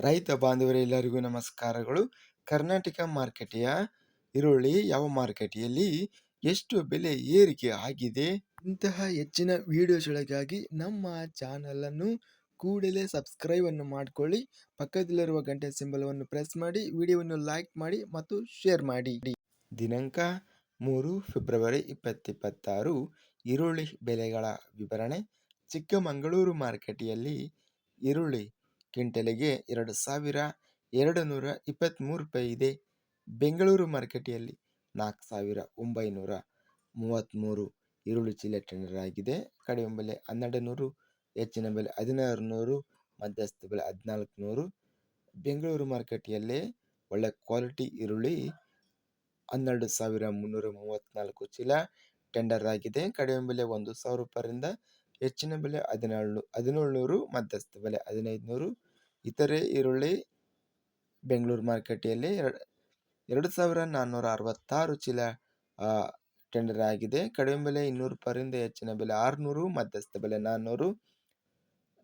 ರೈತ ಬಾಂಧವರೆಲ್ಲರಿಗೂ ನಮಸ್ಕಾರಗಳು. ಕರ್ನಾಟಕ ಮಾರ್ಕೆಟೆಯ ಈರುಳ್ಳಿ ಯಾವ ಮಾರುಕಟ್ಟೆಯಲ್ಲಿ ಎಷ್ಟು ಬೆಲೆ ಏರಿಕೆ ಆಗಿದೆ? ಇಂತಹ ಹೆಚ್ಚಿನ ವಿಡಿಯೋಸ್ಗಳಿಗಾಗಿ ನಮ್ಮ ಚಾನಲನ್ನು ಕೂಡಲೇ ಸಬ್ಸ್ಕ್ರೈಬ್ ಅನ್ನು ಮಾಡಿಕೊಳ್ಳಿ. ಪಕ್ಕದಲ್ಲಿರುವ ಗಂಟೆ ಸಿಂಬಲವನ್ನು ಪ್ರೆಸ್ ಮಾಡಿ, ವಿಡಿಯೋವನ್ನು ಲೈಕ್ ಮಾಡಿ ಮತ್ತು ಶೇರ್ ಮಾಡಿ. ದಿನಾಂಕ ಮೂರು ಫೆಬ್ರವರಿ ಇಪ್ಪತ್ತಿಪ್ಪತ್ತಾರು. ಈರುಳ್ಳಿ ಬೆಲೆಗಳ ವಿವರಣೆ. ಚಿಕ್ಕಮಗಳೂರು ಮಾರುಕಟ್ಟೆಯಲ್ಲಿ ಈರುಳ್ಳಿ ಕ್ವಿಂಟಲಿಗೆ ಎರಡು ಸಾವಿರ ಎರಡು ನೂರ ಇಪ್ಪತ್ತ್ಮೂರು ರೂಪಾಯಿ ಇದೆ. ಬೆಂಗಳೂರು ಮಾರುಕಟ್ಟೆಯಲ್ಲಿ ನಾಲ್ಕು ಸಾವಿರ ಒಂಬೈನೂರ ಮೂವತ್ತ್ಮೂರು ಈರುಳ್ಳಿ ಚೀಲ ಟೆಂಡರ್ ಆಗಿದೆ. ಕಡಿಮೆ ಬೆಲೆ ಹನ್ನೆರಡು ನೂರು ಹೆಚ್ಚಿನ ಬೆಲೆ ಹದಿನಾರು ನೂರು ಮಧ್ಯಸ್ಥ ಬೆಲೆ ಹದಿನಾಲ್ಕು ನೂರು ಬೆಂಗಳೂರು ಮಾರುಕಟ್ಟೆಯಲ್ಲೇ ಒಳ್ಳೆ ಕ್ವಾಲಿಟಿ ಈರುಳ್ಳಿ ಹನ್ನೆರಡು ಸಾವಿರ ಮುನ್ನೂರ ಮೂವತ್ತ್ನಾಲ್ಕು ಚೀಲ ಟೆಂಡರ್ ಆಗಿದೆ. ಕಡಿಮೆ ಬೆಲೆ ಒಂದು ಸಾವಿರ ರೂಪಾಯಿಂದ ಹೆಚ್ಚಿನ ಬೆಲೆ ಹದಿನೇಳು ಹದಿನೇಳು ನೂರು ಮಧ್ಯಸ್ಥ, ಬೆಲೆ ಹದಿನೈದು ನೂರು ಇತರೆ ಈರುಳ್ಳಿ ಬೆಂಗಳೂರು ಮಾರುಕಟ್ಟೆಯಲ್ಲಿ ಎರಡು ಎರಡು ಸಾವಿರ ನಾನ್ನೂರ ಅರವತ್ತಾರು ಚೀಲ ಟೆಂಡರ್ ಆಗಿದೆ. ಕಡಿಮೆ ಬೆಲೆ ಇನ್ನೂರು ರೂಪಾಯಿಂದ ಹೆಚ್ಚಿನ ಬೆಲೆ ಆರುನೂರು, ಮಧ್ಯಸ್ಥ ಬೆಲೆ ನಾನ್ನೂರು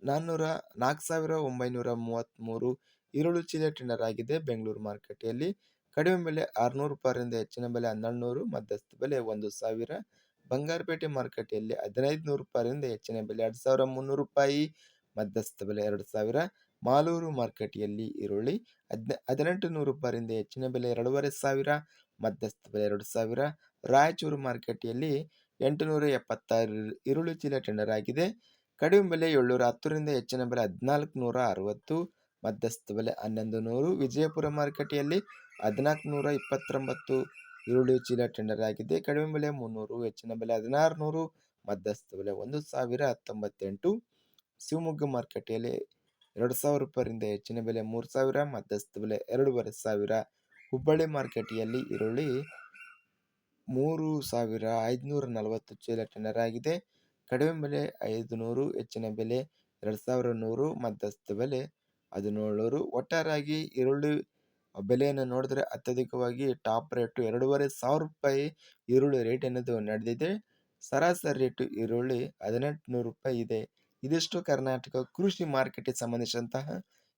ನಾನ್ನೂರ ನಾಲ್ಕು ಸಾವಿರ ಒಂಬೈನೂರ ಮೂವತ್ತ್ಮೂರು ಈರುಳ್ಳಿ ಚೀಲ ಟೆಂಡರ್ ಆಗಿದೆ ಬೆಂಗಳೂರು ಮಾರುಕಟ್ಟೆಯಲ್ಲಿ. ಕಡಿಮೆ ಬೆಲೆ ಆರುನೂರು ರೂಪಾಯಿಂದ ಹೆಚ್ಚಿನ ಬೆಲೆ ಹನ್ನೆರಡು ನೂರು ಮಧ್ಯಸ್ಥ ಬೆಲೆ ಒಂದು ಸಾವಿರ. ಬಂಗಾರಪೇಟೆ ಮಾರುಕಟ್ಟೆಯಲ್ಲಿ ಹದಿನೈದು ನೂರು ರೂಪಾಯಿಂದ ಹೆಚ್ಚಿನ ಬೆಲೆ, ಎರಡು ಸಾವಿರ ಮುನ್ನೂರು ರೂಪಾಯಿ ಮಧ್ಯಸ್ಥ ಬೆಲೆ, ಎರಡು ಸಾವಿರ ಮಾಲೂರು ಮಾರುಕಟ್ಟೆಯಲ್ಲಿ ಈರುಳ್ಳಿ, ಹದಿನ, ಹದಿನೆಂಟು ನೂರು ರೂಪಾಯಿಂದ ಹೆಚ್ಚಿನ ಬೆಲೆ, ಎರಡೂವರೆ ಸಾವಿರ ಮಧ್ಯಸ್ಥ ಬೆಲೆ, ಎರಡು ಸಾವಿರ ರಾಯಚೂರು ಮಾರುಕಟ್ಟೆಯಲ್ಲಿ ಎಂಟುನೂರ ಎಪ್ಪತ್ತಾರು ಈರುಳ್ಳಿ ಚೀಲ ಟೆಂಡರ್ ಆಗಿದೆ. ಕಡಿಮೆ ಬೆಲೆ ಏಳ್ನೂರ ಹತ್ತರಿಂದ ಹೆಚ್ಚಿನ ಬೆಲೆ ಹದಿನಾಲ್ಕು ನೂರ ಅರವತ್ತು, ಮಧ್ಯಸ್ಥ ಬೆಲೆ ಹನ್ನೊಂದು ನೂರು, ವಿಜಯಪುರ ಮಾರುಕಟ್ಟೆಯಲ್ಲಿ ಹದಿನಾಲ್ಕು ನೂರ ಇಪ್ಪತ್ತೊಂಬತ್ತು ಈರುಳ್ಳಿ, ಚೀಲ ಟೆಂಡರ್ ಆಗಿದೆ ಕಡಿಮೆ ಬೆಲೆ ಮುನ್ನೂರು, ಹೆಚ್ಚಿನ ಬೆಲೆ ಹದಿನಾರು ನೂರು ಮಧ್ಯಸ್ಥ ಬೆಲೆ ಒಂದು ಸಾವಿರ ಹತ್ತೊಂಬತ್ತೆಂಟು. ಶಿವಮೊಗ್ಗ ಮಾರುಕಟ್ಟೆಯಲ್ಲಿ ಎರಡು ಸಾವಿರ ರೂಪಾಯಿಂದ ಹೆಚ್ಚಿನ ಬೆಲೆ ಮೂರು ಸಾವಿರ, ಮಧ್ಯಸ್ಥ ಬೆಲೆ ಎರಡೂವರೆ ಸಾವಿರ. ಹುಬ್ಬಳ್ಳಿ ಮಾರುಕಟ್ಟೆಯಲ್ಲಿ ಈರುಳ್ಳಿ ಮೂರು ಸಾವಿರ ಐದುನೂರ ನಲವತ್ತು ಚೀಲ ಟೆಂಡರ್ ಆಗಿದೆ. ಕಡಿಮೆ ಬೆಲೆ ಐದು ನೂರು ಹೆಚ್ಚಿನ ಬೆಲೆ ಎರಡು ಸಾವಿರ ನೂರು, ಮಧ್ಯಸ್ಥ ಬೆಲೆ ಹದಿನೇಳು ನೂರು ಒಟ್ಟಾರೆಯಾಗಿ ಈರುಳ್ಳಿ ಬೆಲೆಯನ್ನು ನೋಡಿದ್ರೆ ಅತ್ಯಧಿಕವಾಗಿ ಟಾಪ್ ರೇಟು ಎರಡೂವರೆ ಸಾವಿರ ರೂಪಾಯಿ ಈರುಳ್ಳಿ ರೇಟ್ ಅನ್ನೋದು ನಡೆದಿದೆ. ಸರಾಸರಿ ರೇಟು ಈರುಳ್ಳಿ ಹದಿನೆಂಟು ನೂರು ರೂಪಾಯಿ ಇದೆ. ಇದಿಷ್ಟು ಕರ್ನಾಟಕ ಕೃಷಿ ಮಾರುಕಟ್ಟೆಗೆ ಸಂಬಂಧಿಸಿದಂತಹ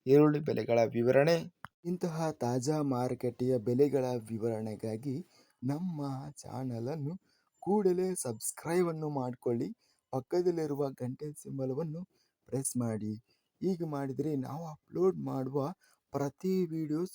ಈರುಳ್ಳಿ ಬೆಲೆಗಳ ವಿವರಣೆ. ಇಂತಹ ತಾಜಾ ಮಾರುಕಟ್ಟೆಯ ಬೆಲೆಗಳ ವಿವರಣೆಗಾಗಿ ನಮ್ಮ ಚಾನಲನ್ನು ಕೂಡಲೇ ಸಬ್ಸ್ಕ್ರೈಬನ್ನು ಮಾಡಿಕೊಳ್ಳಿ. ಪಕ್ಕದಲ್ಲಿರುವ ಗಂಟೆ ಸಿಂಬಲವನ್ನು ಪ್ರೆಸ್ ಮಾಡಿ. ಹೀಗೆ ಮಾಡಿದರೆ ನಾವು ಅಪ್ಲೋಡ್ ಮಾಡುವ ಪ್ರತಿ ವಿಡಿಯೋಸ್